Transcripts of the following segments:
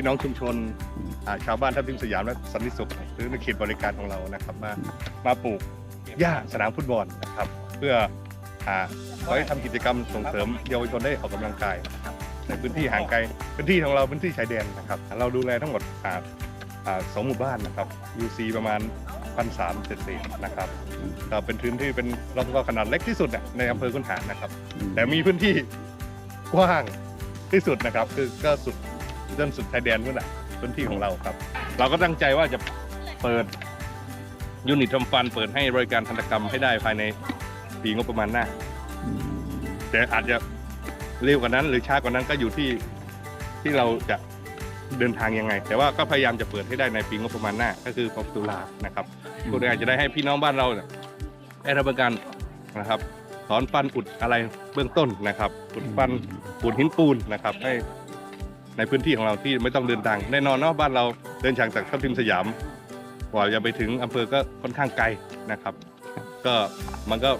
พี่น้องชุมชนชาวบ้านทับทิมสยามและสันติสุขหรือในเขตบริการของเรานะครับ มามาปลูกหญ้าสนามฟุตบอลนะครับ เพื่ออ่าไว้ทำกิจกรรมส่งเสริมเยาวชนได้ออกกำลังกายในพื้นที่ห่างไกลพื้นที่ของเราพื้นที่ชายแดนนะครับ เราดูแลทั้งหมดสองหมู่บ้านนะครับ UC ประมาณพันสามเศษๆนะครับก็เป็นพื้นที่เป็นรอบขนาดเล็กที่สุดในอำเภอคุนหารนะครับ แต่มีพื้นที่กว้างที่สุดนะครับ คือก็สุด จนสุดชายแดนนู่นแหละพื้นที่ของเราครับ เราก็ตั้งใจว่าจะเปิดยูนิตทำฟัน เปิดให้บริการทันตกรรมให้ได้ภายในปีงบประมาณหน้า แต่อาจจะเร็วกว่านั้น หรือช้ากว่านั้นก็อยู่ที่ที่เราจะเดินทางยังไง แต่ว่าก็พยายามจะเปิดให้ได้ในปีงบประมาณหน้า ก็คือปตุลานะครับผู้ใดอาจจะได้ให้พี่น้องบ้านเราเนี่ยได้รับการนะครับสอนฟันอุดอะไรเบื้องต้นนะครับ อุดฟันอุดหินปูนนะครับให้ ในพื้นที่ของเราที่ไม่ต้องเดินทางแน่นอนเนาะบ้านเราเดินทางจากทับทิมสยามกว่าจะไปถึงอำเภอก็ค่อนข้างไกลนะครับ ก็มันก็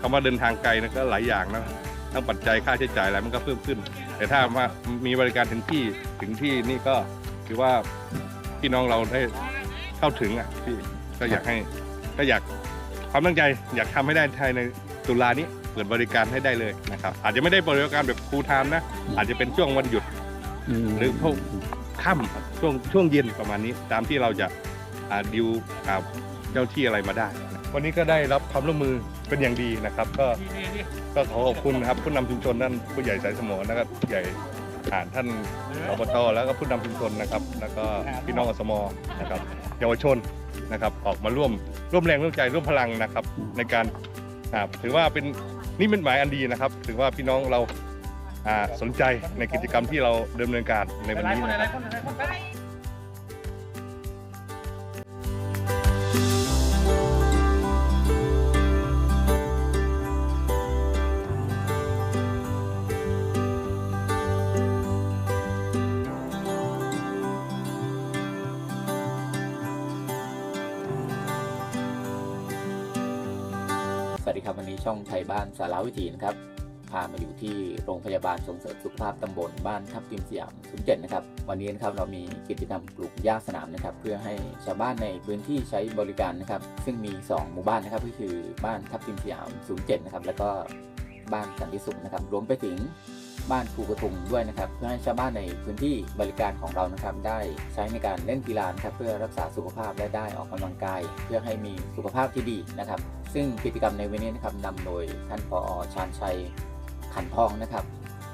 คำว่าเดินทางไกลนะก็หลายอย่างนะทั้งปัจจัยค่าใช้จ่ายอะไรมันก็เพิ่มขึ้น แต่ถ้าว่ามีบริการถึงที่ถึงที่นี่ก็ถือว่าพี่น้องเราได้เข้าถึงอะพี่ก็อยากให้ก็อยากความตั้งใจอยากทำให้ได้ภายในตุลานี้เปิดบริการให้ได้เลยนะครับ อาจจะไม่ได้บริการแบบฟูลไทม์นะ อาจจะเป็นช่วงวันหยุด หรือพวกค่ำช่วงช่วงเย็นประมาณนี้ ตามที่เราจะอ่าดิวอ่าเจ้าที่อะไรมาได้ วันนี้ก็ได้รับความร่วมมือเป็นอย่างดีนะครับ ก็ก็ขอขอบคุณนะครับผู้นำชุมชนท่านผู้ใหญ่สายสมอนะครับผู้ใหญ่อ่านท่านอบตแล้วก็ผู้นำชุมชนนะครับ แล้วก็พี่น้องอสมนะครับ เยาวชนนะครับ ออกมาร่วมร่วมแรงร่วมใจร่วมพลังนะครับ ในการอ่าถือว่าเป็นนี่เป็นหมายอันดีนะครับ ถือว่าพี่น้องเรา อ่าสนใจในกิจกรรมที่เราดำเนินการในวันนี้นะครับ สวัสดีครับ วันนี้ช่องไทยบ้านสารวิถีนะครับ พามาอยู่ที่โรงพยาบาลส่งเสริมสุขภาพตำบลบ้านทับทิมสยาม07นย์เจ็ดนะครับ วันนี้นะครับเรามีกิจกรรมปลูกหญ้าสนามนะครับ เพื่อให้ชาวบ้านในพื้นที่ใช้บริการนะครับ ซึ่งมี 2 หมู่บ้านนะครับ ก็คือบ้านทับทิมสยาม07นย์เจ็ดนะครับ แล้วก็บ้านสันติสุขนะครับ รวมไปถึงบ้านภูกระทุงด้วยนะครับ เพื่อให้ชาวบ้านในพื้นที่บริการของเรานะครับ ได้ใช้ในการเล่นกีฬานะครับเพื่อรักษาสุขภาพและได้ออกกำลังกาย เพื่อให้มีสุขภาพที่ดีนะครับ ซึ่งกิจกรรมในวันนี้นะครับนำโดยท่านผอชาญชัย ขันทองนะครับ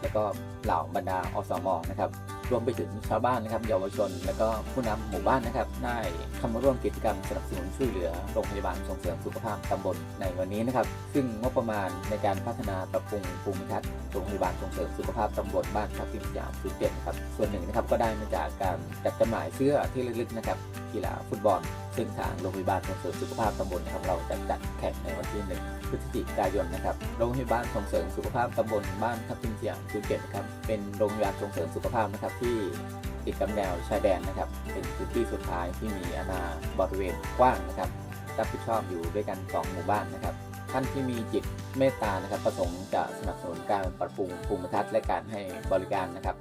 แล้วก็เหล่าบรรดาอสมนะครับ รวมไปถึงชาวบ้านนะครับเยาวชน และก็ผู้นำหมู่บ้านนะครับ ได้เข้ามาร่วมกิจกรรมสนับสนุนช่วยเหลือโรงพยาบาลส่งเสริมสุขภาพตำบลในวันนี้นะครับ ซึ่งงบประมาณในการพัฒนาปรับปรุงภูมิทัศน์โรงพยาบาลส่งเสริมสุขภาพตำบลบ้านทับทิมสยามสุเจ็ดนะครับส่วนหนึ่งนะครับก็ได้มาจากการจัดจำหน่ายเสื้อที่ระลึกนะครับกีฬาฟุตบอลซึ่งทางโรงพยาบาลส่งเสริมสุขภาพตำบลนะครับเราจะจัดแข่งในวันที่1พฤศจิกายนนะครับ โรงพยาบาลส่งเสริมสุขภาพตำบลบ้านทับทิมสยามภูเก็ตนะครับ เป็นโรงพยาบาลส่งเสริมสุขภาพนะครับที่ติดกับแนวชายแดนนะครับ เป็นพื้นที่สุดท้ายที่มีอาณาบริเวณกว้างนะครับ รับผิดชอบอยู่ด้วยกันสองหมู่บ้านนะครับ ท่านที่มีจิตเมตตานะครับ ประสงค์จะสนับสนุนการปรับปรุงภูมิทัศน์และการให้บริการนะครับ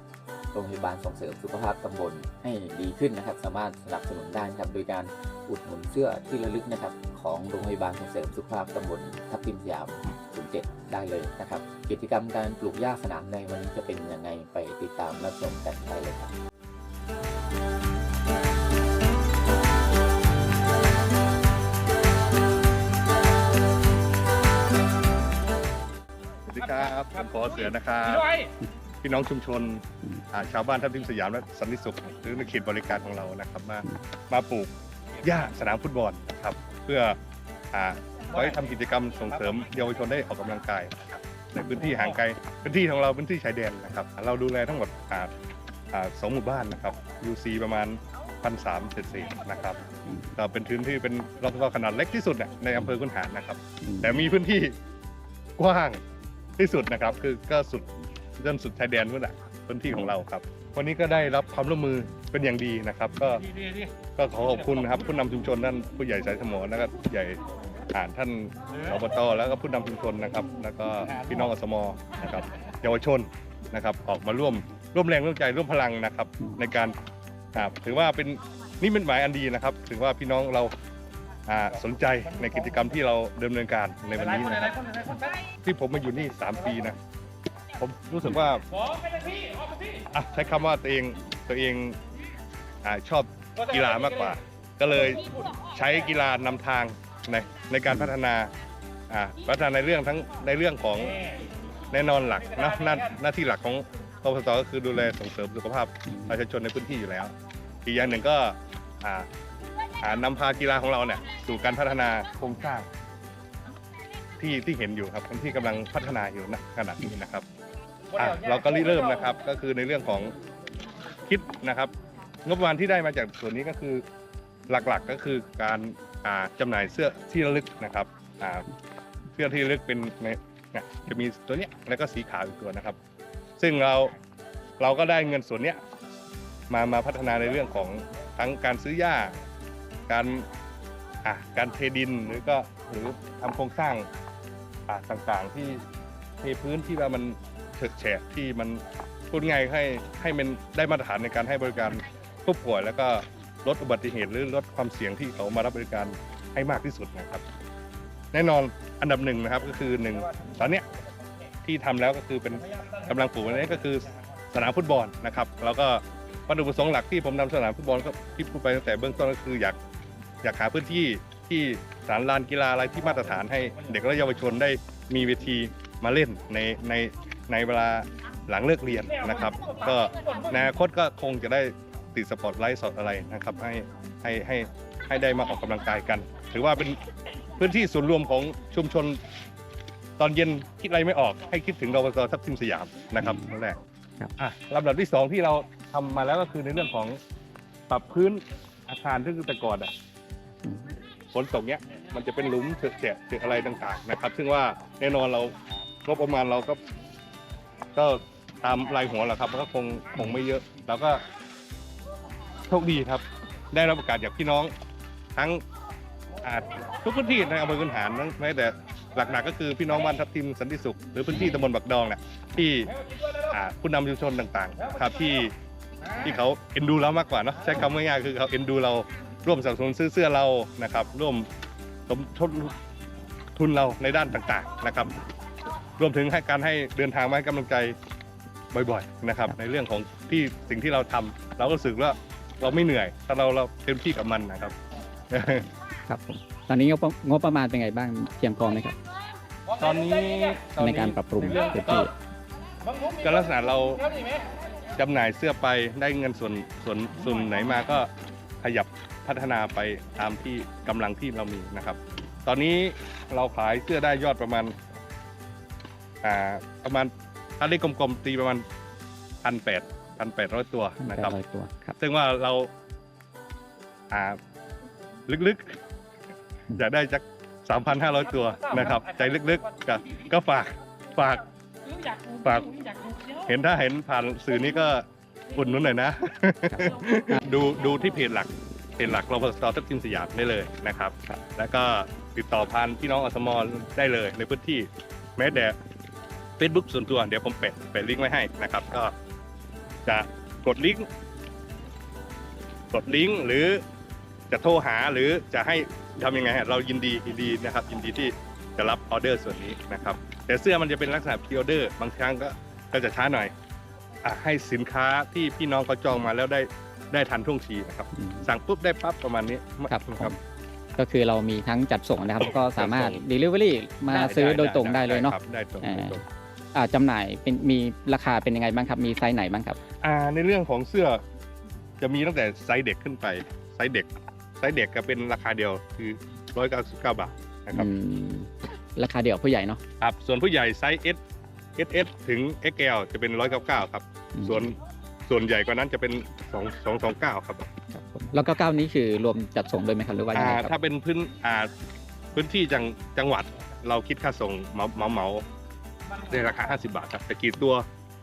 โรงพยาบาลส่งเสริมสุขภาพตำบลให้ดีขึ้นนะครับ สามารถสนับสนุนได้นะครับ โดยการอุดหนุนเสื้อที่ระลึกนะครับ ของโรงพยาบาลส่งเสริมสุขภาพตำบลทับทิมสยาม 07ได้เลยนะครับ กิจกรรมการปลูกหญ้าสนามในวันนี้จะเป็นยังไงไปติดตามรับชมกันได้เลยครับสวัสดีครับผมขอเสือนะครับ พี่น้องชุมชนอ่าชาวบ้านทับทิมสยามและสันติสุขหรือในเขตบริการของเรานะครับ มามาปลูกหญ้าสนามฟุตบอลนะครับ เพื่ออ่า ไว้ทำกิจกรรมส่งเสริมเยาวชนได้ออกกำลังกายนะครับในพื้นที่ห่างไกลพื้นที่ของเราพื้นที่ชายแดนนะครับ เราดูแลทั้งหมดอ่าอ่าสองหมู่บ้านนะครับ UC ประมาณพันสามเศษๆนะครับก็เป็นพื้นที่เป็นรอบขนาดเล็กที่สุดเนี่ยในอำเภอคุนหารนะครับ แต่มีพื้นที่กว้างที่สุดนะครับ คือก็สุดจนสุดชายแดนนู่นแหละพื้นที่ของเราครับ วันนี้ก็ได้รับความร่วมมือเป็นอย่างดีนะครับ ก็ก็ขอขอบคุณนะครับผู้นำชุมชนท่านผู้ใหญ่สายสมอแล้วก็ผู้ใหญ่ อ่านท่านอบตแล้วก็ผู้นำชุมชนนะครับ แล้วก็พี่น้องอสมนะครับเยาวชนนะครับ ออกมาร่วมร่วมแรงร่วมใจร่วมพลังนะครับ ในการถือว่าเป็นนี่เป็นหมายอันดีนะครับ ถือว่าพี่น้องเราอ่าสนใจในกิจกรรมที่เราดำเนินการในวันนี้นะครับ ที่ผมมาอยู่นี่ 3 ปีนะ ผมรู้สึกว่าอะใช้คำว่าตัวเองตัวเองอาชอบกีฬามากกว่า ก็เลยใช้กีฬานำทาง ในในการพัฒนาอ่าพัฒนาในเรื่องทั้งในเรื่องของแน่นอนหลักนะหน้าหน้าที่หลักของกปสก็คือดูแลส่งเสริมสุขภาพประชาชนในพื้นที่อยู่แล้ว อีกอย่างหนึ่งก็อ่าอ่านำพากีฬาของเราเนี่ยสู่การพัฒนาโครงสร้างที่ที่เห็นอยู่ครับที่กำลังพัฒนาอยู่ณขณะนี้นะครับอะเราก็ริเริ่มนะครับก็คือในเรื่องของคิดนะครับ งบประมาณที่ได้มาจากส่วนนี้ก็คือ หลักๆก็คือการอ่าจำหน่ายเสื้อที่ระลึกนะครับเสื้อที่ระลึกเป็นในเนี่ยจะมีตัวเนี้ยแล้วก็สีขาวอีกตัวนะครับ ซึ่งเราเราก็ได้เงินส่วนเนี้ยมามาพัฒนาในเรื่องของทั้งการซื้อหญ้าการอะการเทดินหรือก็หรือทำโครงสร้างอะต่างๆที่เทพื้นที่ว่ามันเฉอะแฉะที่มันพูดง่ายให้ให้มันได้มาตรฐานในการให้บริการผู้ป่วยแล้วก็ ลดอุบัติเหตุหรือลดความเสี่ยงที่เขามารับบริการให้มากที่สุดนะครับ แน่นอนอันดับหนึ่งนะครับก็คือหนึ่งตอนเนี้ยที่ทำแล้วก็คือเป็นกำลังปลูกอันนี้ก็คือสนามฟุตบอลนะครับ แล้วก็วัตถุประสงค์หลักที่ผมทำสนามฟุตบอลก็ที่พูดไปตั้งแต่เบื้องต้นก็คืออยากอยากหาพื้นที่ที่สารลานกีฬาอะไรที่มาตรฐานให้เด็กและเยาวชนได้มีเวทีมาเล่นในในในเวลาหลังเลิกเรียนนะครับ ก็ในอนาคตก็คงจะได้ ติดสปอตไลท์สดอะไรนะครับให้ให้ให้ให้ได้มาออกกำลังกายกัน ถือว่าเป็นพื้นที่ส่วนรวมของชุมชน ตอนเย็นคิดอะไรไม่ออก ให้คิดถึงรปภทับทิมสยามนะครับนั่นแรกครับอะลำดับที่สองที่เราทำมาแล้วก็คือในเรื่องของปรับพื้นอาคารที่คือแต่ก่อนอะอืมฝนตกเนี้ยมันจะเป็นหลุมเฉอะแฉะเฉอะอะไรต่างๆนะครับ ซึ่งว่าแน่นอนเรางบประมาณเราก็ก็ตามรายหัวแหละครับก็คงคงไม่เยอะเราก็ โชคดีครับ ได้รับโอกาสจากพี่น้อง ทั้งอ่าทุกพื้นที่ในอำเภอขุนหารทั้งแม้แต่หลักๆก็คือพี่น้องบ้านทับทิมสันติสุข หรือพื้นที่ตำบลบักดองเนี่ยที่อ่าผู้นำชุมชนต่างๆ ครับที่ที่เขาเอ็นดูเรามากกว่าเนาะใช้คำง่ายๆคือเขาเอ็นดูเราร่วมสนับสนุนซื้อเสื้อเรานะครับ ร่วมสมทบทุนเราในด้านต่างๆนะครับ รวมถึงให้การให้เดินทางมาให้กำลังใจบ่อยๆนะครับ ในเรื่องของที่สิ่งที่เราทำเราก็รู้สึกว่า เราไม่เหนื่อย ถ้าเราเราเต็มที่กับมันนะครับ ครับผมตอนนี้งบประงบประมาณเป็นไงบ้างเพียงพอไหมครับ ตอนนี้ตอนในนี้การปรับปรุงในเรื่องพื้นก็ที่ก็ลักษณะเราจำหน่ายเสื้อไปได้เงินส่วนส่วนส่วนไหนมาก็ขยับพัฒนาไปตามที่กำลังที่เรามีนะครับ ตอนนี้เราขายเสื้อได้ยอดประมาณอ่าประมาณถ้าเลขกลมๆตีประมาณพันแปด พันแปดร้อยตัวนะครับแปดร้อยตัวครับ ซึ่งว่าเราอ่าลึกๆ อยากได้จัก 3,500 ตัวนะครับ ใจลึกๆก็ก็ฝากฝาก ฝาก เห็นถ้าเห็นผ่านสื่อนี้ก็อุดหนุนหน่อยนะ ดูดูที่เพจหลักเพจหลักรพสทับทิมสยามได้เลยนะครับครับแล้วก็ติดต่อผ่านพี่น้องอสมรได้เลยในพื้นที่แม้แต่ Facebook ส่วนตัวเดี๋ยวผมแปะแปะลิงก์ไว้ให้นะครับ ก็ จะกดลิงก์กดลิงก์หรือจะโทรหาหรือจะให้ทำยังไงฮะเรายินดียินดีนะครับ ยินดีที่จะรับออเดอร์ส่วนนี้นะครับ แต่เสื้อมันจะเป็นลักษณะพรีออเดอร์บางครั้งก็ก็จะช้าหน่อยอะให้สินค้าที่พี่น้องเขาจองมาแล้วได้ได้ทันท่วงทีนะครับ อืม สั่งปุ๊บได้ปั๊บประมาณนี้ครับครับ ก็คือเรามีทั้งจัดส่งนะครับแล้วก็สามารถจัดส่ง Delivery มาได้ซื้อโดยตรงได้เลยเนาะ ครับได้ตรงอ่า ได้ตรง อ่าจำหน่ายเป็นมีราคาเป็นยังไงบ้างครับ มีไซส์ไหนบ้างครับอ่าในเรื่องของเสื้อจะมีตั้งแต่ไซส์เด็กขึ้นไปไซส์เด็กไซส์เด็กก็เป็นราคาเดียวคือ199บาทนะครับอืมราคาเดียวผู้ใหญ่เนาะครับส่วนผู้ใหญ่ไซส์ S SS ถึง XL จะเป็น199ครับอืมส่วนส่วนใหญ่กว่านั้นจะเป็น2 229ครับครับผมแล้วก็เก้านี้คือรวมจัดส่งด้วยไหมครับหรือว่ายังอ่าไงคถ้ารับเป็นพื้นอ่าพื้นที่จังจังหวัดเราคิดค่าส่งเหมาเหมาเหมา ในราคา 50 บาทครับแต่กี่ตัว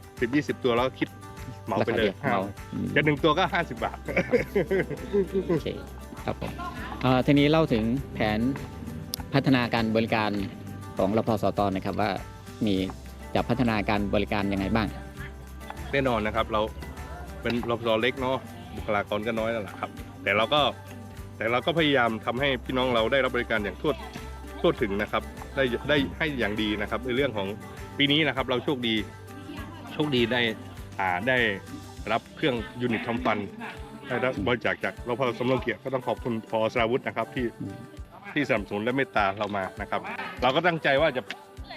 10 20 ตัวแล้วคิดเหมาราไปคาเลเดียยวเราอืมจะหนึ่งตัวก็ 50 บาทโอเคครับผมเอ่อทีนี้เล่าถึงแผนพัฒนาการบริการของรพสตนะครับว่ามีจะพัฒนาการบริการยังไงบ้าง แน่นอนนะครับเราเป็นรปภเล็กเนาะบุคลากรก็น้อยแล้วล่ะครับ แต่เราก็แต่เราก็พยายามทำให้พี่น้องเราได้รับบริการอย่างทั่วทั่วถึงนะครับ ได้ได้ให้อย่างดีนะครับในเรื่องของ ปีนี้นะครับเราโชคดีโชคดีได้อ่าได้รับเครื่องยูนิตทำฟันได้รับบริจาคจากรพสำรงเกียรติก็ต้องขอบคุณพอสราวุธนะครับที่อืมที่สนับสนุนและเมตตาเรามานะครับ เราก็ตั้งใจว่าจะ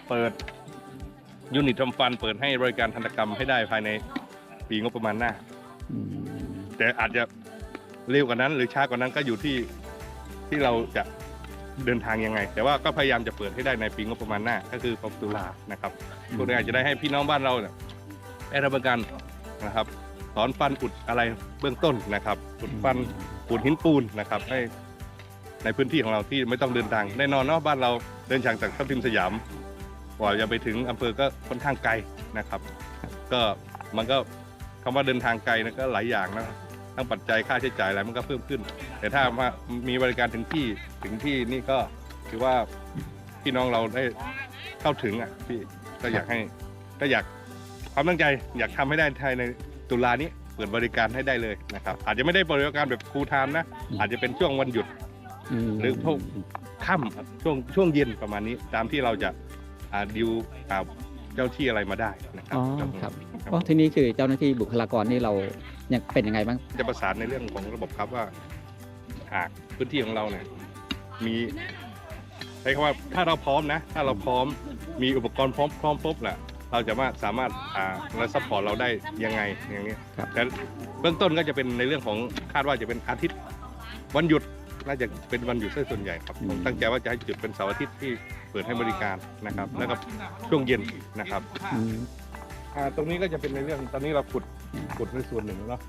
เปิดยูนิตทำฟัน เปิดให้บริการทันตกรรมให้ได้ภายในปีงบประมาณหน้าอืมแต่อาจจะเร็วกว่านั้น หรือช้ากว่านั้นก็อยู่ที่ที่เราจะ เดินทางยังไง แต่ว่าก็พยายามจะเปิดให้ได้ในปีงบประมาณหน้า ก็คือปตุลานะครับพวกนี้อาจจะได้ให้พี่น้องบ้านเราเนี่ยได้รับบริการนะครับถอนฟันอุดอะไรเบื้องต้นนะครับอุดฟันปูนหินปูนนะครับให้ในพื้นที่ของเราที่ไม่ต้องเดินทางแน่นอนเนาะบ้านเราเดินทางจากทับทิมสยามกว่าจะไปถึงอำเภอก็ค่อนข้างไกลนะครับ ก็มันก็คำว่าเดินทางไกลนะก็หลายอย่างนะ ทั้งปัจจัยค่าใช้จ่ายอะไรมันก็เพิ่มขึ้น แต่ถ้ามามีบริการถึงที่ถึงที่นี่ก็ถือว่าพี่น้องเราได้เข้าถึงอะพี่ก็อยากให้ก็อยากความตั้งใจอยากทำให้ได้ภายในตุลานี้เปิดบริการให้ได้เลยนะครับ อาจจะไม่ได้บริการแบบฟูลไทม์นะ อาจจะเป็นช่วงวันหยุดมหรือพวกค่ำครับช่วงช่วงเย็นประมาณนี้ ตามที่เราจะอ่าดิวอ่าเจ้าที่อะไรมาได้นะครัอ๋อครับครับครับอ๋อทีนี้คือเจ้าหน้าที่บุคลากรนี่เรา ยังเป็นยังไงบ้าง จะประสานในเรื่องของระบบครับว่า หากพื้นที่ของเราเนี่ย มีใช้คำว่าถ้าเราพร้อมนะ ถ้าเราพร้อมมีอุปกรณ์พร้อมพร้อมปุ๊บแหละเราจะมาสามารถอ่าเราซัพพอร์ตเราได้ยังไงอย่างนี้ครับ แต่เบื้องต้นก็จะเป็นในเรื่องของคาดว่าจะเป็นอาทิตย์วันหยุดน่าจะเป็นวันหยุดซะส่วนใหญ่ครับผมตั้งใจว่าจะให้จุดเป็นเสาร์อาทิตย์ที่เปิดให้บริการนะครับ แล้วก็ช่วงเย็นนะครับ อืม อ่าตรงนี้ก็จะเป็นในเรื่องตอนนี้เราขุด ขุดในส่วนหนึ่งเนาะ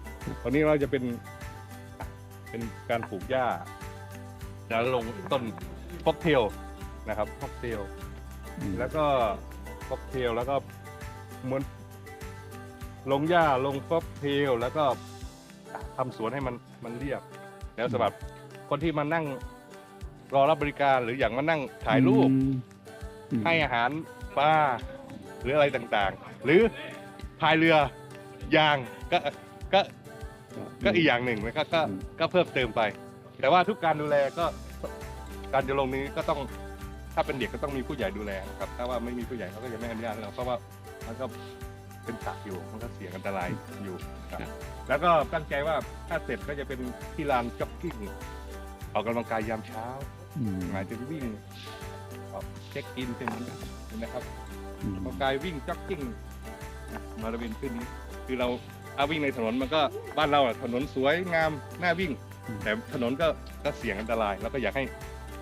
ตอนนี้เราจะเป็นเป็นการปลูกหญ้าจะลงต้นฟอกเทลนะครับฟอกเทลอืมแล้วก็ฟอกเทลแล้วก็เหมือนลงหญ้าลงฟอกเทลแล้วก็ทำสวนให้มันมันเรียบ แล้วสำหรับคนที่มานั่งรอรับบริการหรืออย่างมานั่งถ่ายรูปอืมอืมให้อาหารปลาหรืออะไรต่างๆ หรือพายเรือ ยางก็ก็ก็อีกอย่างหนึ่งนะครับก็ก็เพิ่มเติมไป แต่ว่าทุกการดูแลก็การจะลงนี้ก็ต้องถ้าเป็นเด็กก็ต้องมีผู้ใหญ่ดูแลนะครับ ถ้าว่าไม่มีผู้ใหญ่เขาก็จะไม่อนุญาตให้เราเพราะว่ามันก็เป็นสัตว์อยู่มันก็เสี่ยงอันตรายอยู่ครับแล้วก็ตั้งใจว่าถ้าเสร็จก็จะเป็นที่ลานจ็อกกิ้งออกกำลังกายยามเช้าอืมหมายถึงวิ่งออกเช็คอินเป็นนะครับอืมออกกายวิ่งจ็อกกิ้งมาบริเวณขึ้นนี้ คือเราเอาวิ่งในถนนมันก็บ้านเราอะถนนสวยงามน่าวิ่ง แต่ถนนก็ก็เสี่ยงอันตราย แล้วก็อยากให้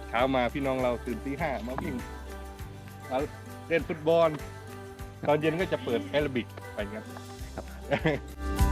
เช้ามาพี่น้องเราตื่นตีห้ามาวิ่งมาเล่นฟุตบอล ตอนเย็นก็จะเปิดแอโรบิกไปงั้น ค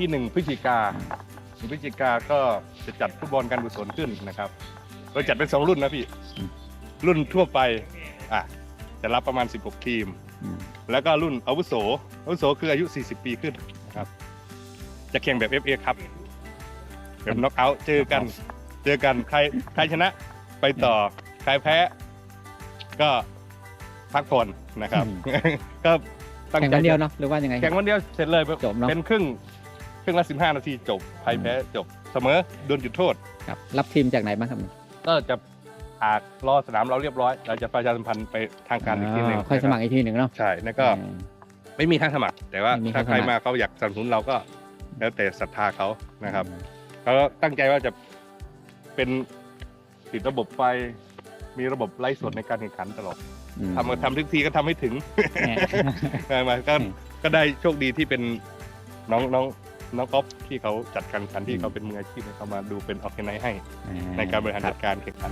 ที่หนึ่งพฤศจิกาหนึ่งพฤศจิกาก็จะจัดฟุตบอลการกุศลขึ้นนะครับโดยจัดเป็นสองรุ่นนะพี่อืมรุ่นทั่วไปอะจะรับประมาณ 16 ทีมอืมแล้วก็รุ่นอาวุโสอาวุโสคืออายุ 40 ปีขึ้นนะครับ จะแข่งแบบ FA ครับแบบน็อกเอาท์เจอกัน เจอกันใครใครชนะไปต่อใครแพ้ก็พักผ่อนนะครับ ก็ตั้งแข่งใจวันเดียวเนาะหรือว่ายังไง แข่งวันเดียวเสร็จเลยจบเนอะ เป็นครึ่ง ครึ่งละ15นาทีจบใครแพ้จบเสมอโดนจุดโทษ ครับ รับทีมจากไหนบ้างครับก็จะอารอสนามเราเรียบร้อยเราจะประชาสัมพันธ์ไปทางการอีกทีหนึ่งค่อยสมัครอีกทีหนึ่งเนาะใช่แล้วก็อืม ไม่มีค่าสมัคร แต่ว่าไม่มีค่าถ้าใครสมัครมาเขาอยากสนับสนุนเราก็ แล้วแต่ศรัทธาเขานะครับเขาตั้งใจว่าจะเป็นติดระบบไฟมีระบบไล่สดในการแข่งขันตลอดอืมทำมาทำทุกทีก็ทำให้ถึงแหม่มาก็อืม ก็ได้โชคดีที่เป็นน้องน้อง น้องก๊อฟที่เขาจัดการแข่งขันที่เขาเป็นมืออาชีพเนี่ยเขามาดูเป็นออร์แกไนซ์ให้ ในการบริหารจัดการแข่งขัน